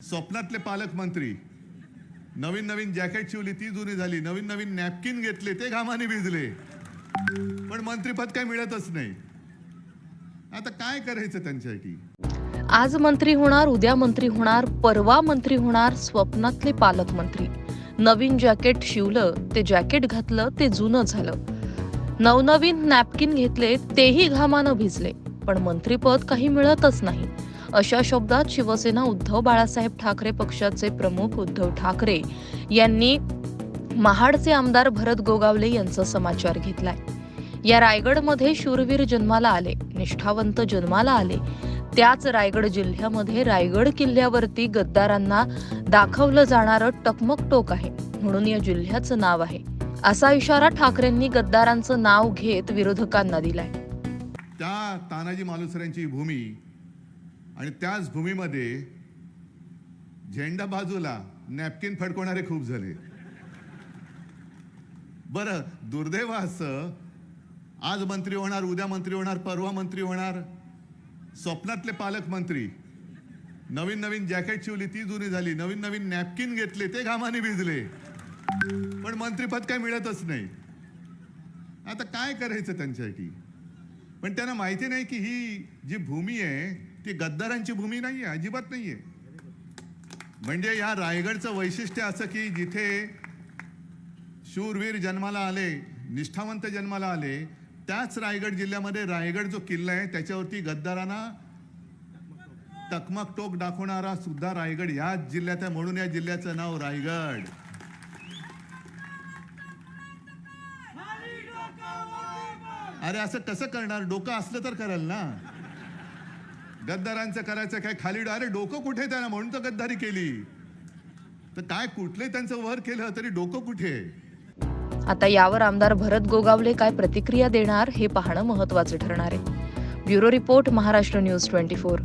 स्वप्नातले पालकमंत्री नवीन नवीन जॅकेट शिवली ती जुनी झाली. नवीन नवीन नॅपकिन घेतले ते घामाने भिजले. पण मंत्रीपद काय मिळतच नाही. आता काय करायचं त्यांच्यासाठी? आज मंत्री होणार उद्या मंत्री होणार परवा मंत्री होणार स्वप्नातले पालकमंत्री नवीन जॅकेट शिवलं ते जॅकेट घातलं ते जुनं झालं. नवनवीन नॅपकिन घेतले तेही घामानं भिजले. पण मंत्रीपद काही मिळतच नाही. अशा शब्दात शिवसेना उद्धव बाळासाहेब ठाकरे पक्षाचे प्रमुख उद्धव ठाकरे यांनी महाडचे आमदार भरत गोगावले यांचा समाचार घेतलाय. या रायगडमध्ये शूरवीर जन्माला आले निष्ठावंत जन्माला आले. त्याच रायगड जिल्ह्यामध्ये रायगड किल्ल्यावरती गद्दारांना दाखवलं जाणारं टकमक टोक आहे म्हणून या जिल्ह्याचं नाव आहे. असा इशारा ठाकरेंनी गद्दारांचं नाव घेत विरोधकांना दिलाय. त्या तानाजी मालुसऱ्यांची भूमी आणि त्याच भूमीमध्ये झेंडा बाजूला नॅपकिन फडकवणारे खूप झाले. बरं दुर्दैव असं आज मंत्री होणार उद्या मंत्री होणार परवा मंत्री होणार स्वप्नातले पालकमंत्री नवीन नवीन जॅकेट शिवली ती जुनी झाली नवीन नवीन नॅपकिन घेतले ते घामाने भिजले. पण मंत्रीपद काय मिळतच नाही. आता काय करायचं त्यांच्यासाठी? पण त्यांना माहिती नाही की ही जी भूमी आहे ती गद्दारांची भूमी नाही आहे अजिबात नाही आहे म्हणजे या रायगडचं वैशिष्ट्य असं की जिथे शूरवीर जन्माला आले निष्ठावंत जन्माला आले त्याच रायगड जिल्ह्यामध्ये रायगड जो किल्ला आहे त्याच्यावरती गद्दारांना टकमक टोक दाखवणारा सुद्धा रायगड याच जिल्ह्यात आहे. म्हणून या जिल्ह्याचं नाव रायगड. अरे असं कसं करणार? डोकं असलं तर कराल ना. गद्दारांचं करायचं काय खाली अरे डोकं कुठे त्यांना म्हणून तर गद्दारी केली. तर काय कुठले त्यांचं वर केलं तरी डोकं कुठे? आता यावर आमदार भरत गोगावले काय प्रतिक्रिया देणार हे पाहणं महत्वाचं ठरणार आहे. Bureau report Maharashtra news twenty four.